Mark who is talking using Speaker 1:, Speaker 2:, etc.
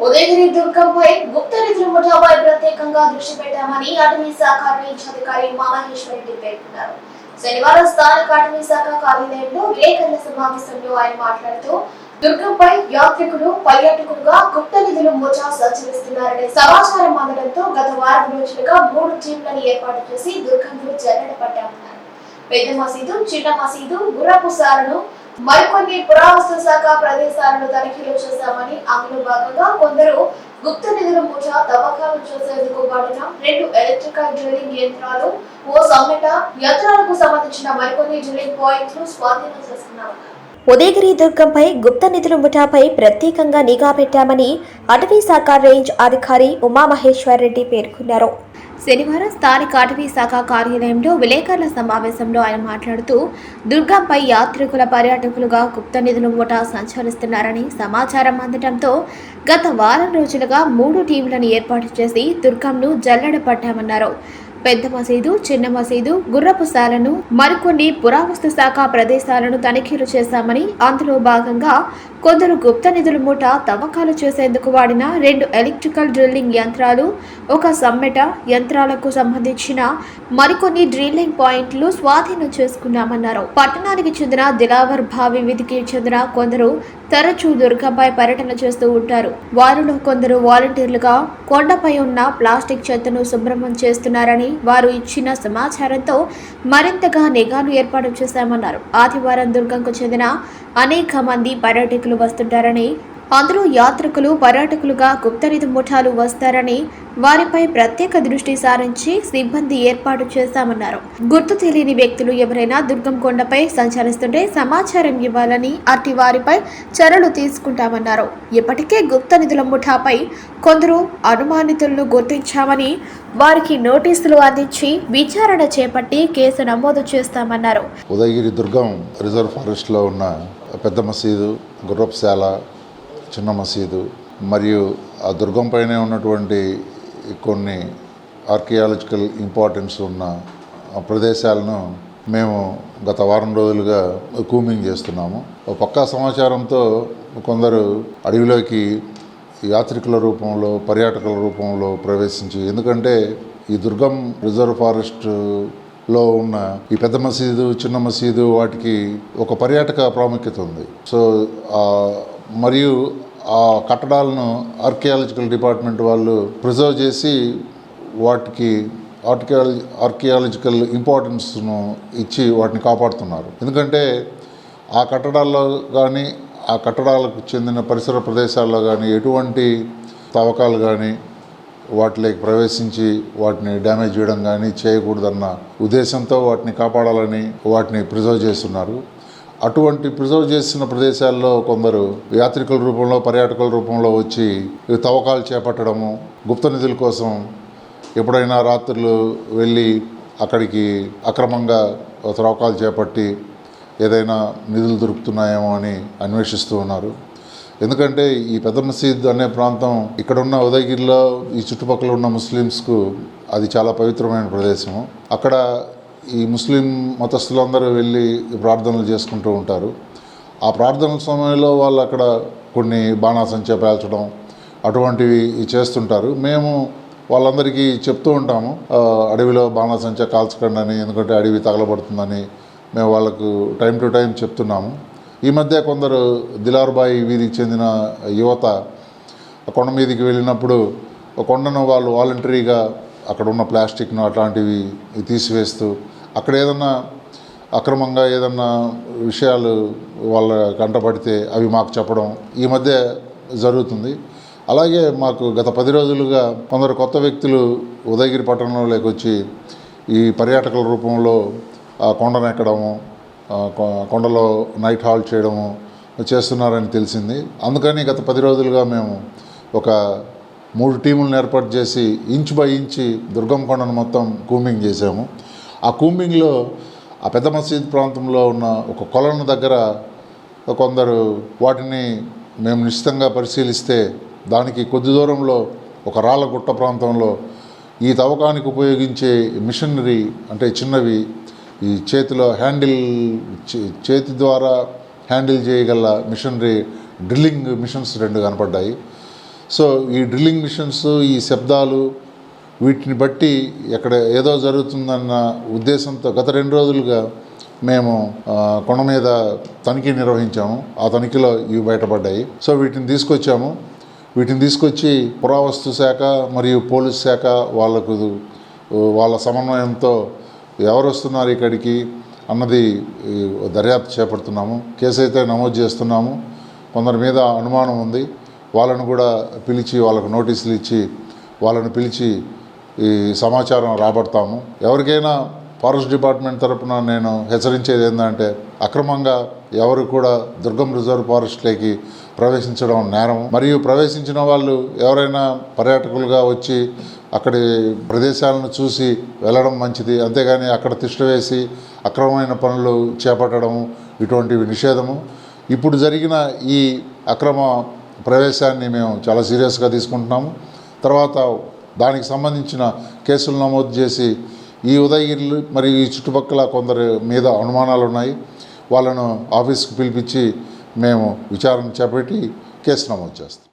Speaker 1: ఉదయగిరి దుర్గంపై గుప్త నిధుల ముఠాపై ప్రత్యేకంగా దృష్టి పెట్టామని అటవీ శాఖ రేంజ్ అధికారి మామహేశ్వర రెడ్డి పేర్కొన్నారు. శనివారం స్థానిక అటవీ శాఖ కార్యాలయంలో విలేకరుల సమావేశంలో ఆయన మాట్లాడుతూ దుర్గంపై యాత్రికులు పర్యాటకులుగా గుప్త నిధులు మోచా సంచరిస్తున్నారనే సమాచారం అందడంతో గత వారం రోజులుగా మూడు టీంలను ఏర్పాటు చేసి దుర్గంలో జల్లెడ పట్టామన్నారు. పెద్ద మసీదు చిన్న మసీదు గుర్రపు సాలను మరికొన్ని పురావస్తు శాఖ ప్రదేశాలను తనిఖీలు చేశామని అందులో భాగంగా కొందరు గుప్త నిధుల ముఠా తవ్వకాలు చేసేందుకు వాడిన రెండు ఎలక్ట్రికల్ డ్రిల్లింగ్ యంత్రాలు ఓ సమ్మెట యంత్రాలకు సంబంధించిన మరికొన్ని డ్రిల్లింగ్ పాయింట్లు స్వాధీనం చేస్తున్నారు
Speaker 2: ఉదయగిరి దుర్గంపై గుప్త నిధుల ముఠాపై ప్రత్యేకంగా నిఘా పెట్టామని అటవీ శాఖ రేంజ్ అధికారి ఉమామహేశ్వరరెడ్డి పేర్కొన్నారు. శనివారం స్థానిక అటవీ శాఖ కార్యాలయంలో విలేకరుల సమావేశంలో ఆయన మాట్లాడుతూ దుర్గంపై యాత్రికుల పర్యాటకులుగా గుప్త నిధుల ముఠా సంచరిస్తున్నారని సమాచారం అందడంతో గత వారం రోజులుగా మూడు టీంలను ఏర్పాటు చేసి దుర్గంను జల్లెడ పట్టామన్నారు. పెద్ద మసీదు చిన్న మసీదు గుర్రపు శాలను మరికొన్ని పురావస్తు శాఖ ప్రదేశాలను తనిఖీలు చేశామని అందులో భాగంగా కొందరు గుప్త నిధుల మూట తవ్వకాలు చేసేందుకు వాడిన రెండు ఎలక్ట్రికల్ డ్రిల్లింగ్ యంత్రాలు ఒక సమ్మెట యంత్రాలకు సంబంధించిన మరికొన్ని డ్రిల్లింగ్ పాయింట్లు స్వాధీనం చేసుకున్నామన్నారు. పట్టణానికి చెందిన దిలావర్ భావి విధికి చెందిన కొందరు తరచూ దుర్గంపై పర్యటన చేస్తూ ఉంటారు. వారిలో కొందరు వాలంటీర్లుగా కొండపై ఉన్న ప్లాస్టిక్ చెత్తను శుభ్రమం చేస్తున్నారని వారు ఇచ్చిన సమాచారంతో మరింతగా నిఘాను ఏర్పాటు చేశామన్నారు. ఆదివారం దుర్గంకు చెందిన అనేక మంది పర్యాటకులు వస్తుంటారని అందరూ యాత్రికులు పర్యాటకులుగా గుప్తనిధి ముఠాలు వస్తారని వారిపై ప్రత్యేక దృష్టి సారించి సిబ్బంది ఏర్పాటు చేశామన్నారు. గుర్తు తెలియని వ్యక్తులు ఎవరైనా దుర్గం కొండపై సంచరిస్తుంటే సమాచారం ఇవ్వాలని అట్టి వారిపై చర్యలు తీసుకుంటామన్నారు. ఇప్పటికే గుప్త నిధుల ముఠాపై కొందరు అనుమానితులను గుర్తించామని వారికి నోటీసులు అందించి విచారణ చేపట్టి కేసు నమోదు చేస్తామన్నారు.
Speaker 3: ఉదయగిరి దుర్గం రిజర్వ్ ఫారెస్ట్లో ఉన్న పెద్ద మసీదు గుర్రపుశాల చిన్న మసీదు మరియు ఆ దుర్గం పైనే ఉన్నటువంటి కొన్ని ఆర్కియాలజికల్ ఇంపార్టెన్స్ ఉన్న ప్రదేశాలను మేము గత వారం రోజులుగా కూమింగ్ చేస్తున్నాము. పక్కా సమాచారంతో కొందరు అడవిలోకి యాత్రికుల రూపంలో పర్యాటకుల రూపంలో ప్రవేశించి ఎందుకంటే ఈ దుర్గం రిజర్వ్ ఫారెస్ట్లో ఉన్న ఈ పెద్ద మసీదు చిన్న మసీదు వాటికి ఒక పర్యాటక ప్రాముఖ్యత ఉంది. సో మరియు ఆ కట్టడాలను ఆర్కియాలజికల్ డిపార్ట్మెంట్ వాళ్ళు ప్రిజర్వ్ చేసి వాటికి ఆర్కియాలజీ ఆర్కియాలజికల్ ఇంపార్టెన్స్ను ఇచ్చి వాటిని కాపాడుతున్నారు. ఎందుకంటే ఆ కట్టడాల్లో కానీ ఆ కట్టడాలకు చెందిన పరిసర ప్రదేశాల్లో కానీ ఎటువంటి తవ్వకాలు కానీ వాటిలోకి ప్రవేశించి వాటిని డ్యామేజ్ చేయడం కానీ చేయకూడదన్న ఉద్దేశంతో వాటిని కాపాడాలని వాటిని ప్రిజర్వ్ చేస్తున్నారు. అటువంటి ప్రిజర్వ్ చేసిన ప్రదేశాల్లో కొందరు యాత్రికుల రూపంలో పర్యాటకుల రూపంలో వచ్చి తవ్వకాలు చేపట్టడము గుప్త నిధుల కోసం ఎప్పుడైనా రాత్రులు వెళ్ళి అక్కడికి అక్రమంగా త్రవ్వకాలు చేపట్టి ఏదైనా నిధులు దొరుకుతున్నాయేమో అని అన్వేషిస్తూ ఉన్నారు. ఎందుకంటే ఈ పెద్ద మసీద్ అనే ప్రాంతం ఇక్కడున్న ఉదయగిరిలో ఈ చుట్టుపక్కల ఉన్న ముస్లిమ్స్కు అది చాలా పవిత్రమైన ప్రదేశము. అక్కడ ఈ ముస్లిం మతస్థులందరూ వెళ్ళి ప్రార్థనలు చేసుకుంటూ ఉంటారు. ఆ ప్రార్థనల సమయంలో వాళ్ళు అక్కడ కొన్ని బాణాసంచా పేల్చడం అటువంటివి చేస్తుంటారు. మేము వాళ్ళందరికీ చెప్తూ ఉంటాము అడవిలో బాణాసంచా కాల్చకండి అని ఎందుకంటే అడవి తగలబడుతుందని మేము వాళ్ళకు టైం టు టైం చెప్తున్నాము. ఈ మధ్య కొందరు దిలార్బాయి వీధికి చెందిన యువత కొండ మీదకి వెళ్ళినప్పుడు కొండను వాళ్ళు వాలంటరీగా అక్కడ ఉన్న ప్లాస్టిక్ను అట్లాంటివి తీసివేస్తూ అక్కడ ఏదన్నా అక్రమంగా ఏదన్నా విషయాలు వాళ్ళ కంటపడితే అవి మాకు చెప్పడం ఈ మధ్య జరుగుతుంది. అలాగే మాకు గత పది రోజులుగా కొందరు కొత్త వ్యక్తులు ఉదయగిరి పట్టణంలోకి వచ్చి ఈ పర్యాటకుల రూపంలో ఆ కొండను ఎక్కడము కొండలో నైట్ హాల్ చేయడము చేస్తున్నారని తెలిసింది. అందుకని గత పది రోజులుగా మేము ఒక మూడు టీములను ఏర్పాటు చేసి ఇంచ్ బై ఇంచ్ దుర్గం కొండను మొత్తం కూమింగ్ చేసాము ఆ కూంబింగ్లో ఆ పెద్ద మసీద్ ప్రాంతంలో ఉన్న ఒక కొలను దగ్గర కొందరు వాటిని మేము నిశ్చితంగా పరిశీలిస్తే దానికి కొద్ది దూరంలో ఒక రాళ్ళగుట్ట ప్రాంతంలో ఈ తవ్వకానికి ఉపయోగించే మిషనరీ అంటే చిన్నవి ఈ చేతిలో హ్యాండిల్ చే- చేతి ద్వారా హ్యాండిల్ చేయగల మిషనరీ డ్రిల్లింగ్ మిషన్స్ రెండు కనపడ్డాయి. సో ఈ డ్రిల్లింగ్ మిషన్స్ ఈ శబ్దాలు వీటిని బట్టి ఎక్కడ ఏదో జరుగుతుందన్న ఉద్దేశంతో గత రెండు రోజులుగా మేము కొండ మీద తనిఖీ నిర్వహించాము. ఆ తనిఖీలో ఇవి బయటపడ్డాయి. సో వీటిని తీసుకొచ్చాము. వీటిని తీసుకొచ్చి పురావస్తు శాఖ మరియు పోలీస్ శాఖ వాళ్ళకు వాళ్ళ సమన్వయంతో ఎవరు వస్తున్నారు ఇక్కడికి అన్నది దర్యాప్తు చేపడుతున్నాము. కేసు అయితే నమోదు చేస్తున్నాము. కొందరి మీద అనుమానం ఉంది. వాళ్ళను కూడా పిలిచి వాళ్ళకు నోటీసులు ఇచ్చి వాళ్ళను పిలిచి ఈ సమాచారం రాబడతాము. ఎవరికైనా ఫారెస్ట్ డిపార్ట్మెంట్ తరపున నేను హెచ్చరించేది ఏంటంటే అక్రమంగా ఎవరు కూడా దుర్గం రిజర్వ్ ఫారెస్ట్లోకి ప్రవేశించడం నేరం. మరియు ప్రవేశించిన వాళ్ళు ఎవరైనా పర్యాటకులుగా వచ్చి అక్కడి ప్రదేశాలను చూసి వెళ్ళడం మంచిది. అంతేగాని అక్కడ తిష్ట వేసి అక్రమమైన పనులు చేపట్టడం ఇటువంటివి నిషేధము. ఇప్పుడు జరిగిన ఈ అక్రమ ప్రవేశాన్ని మేము చాలా సీరియస్గా తీసుకుంటున్నాము. తర్వాత దానికి సంబంధించిన కేసులు నమోదు చేసి ఈ ఉదయగిరి మరియు ఈ చుట్టుపక్కల కొందరు మీద అనుమానాలు ఉన్నాయి వాళ్ళను ఆఫీస్కి పిలిపించి మేము విచారణ చేపట్టి కేసు నమోదు చేస్తాం.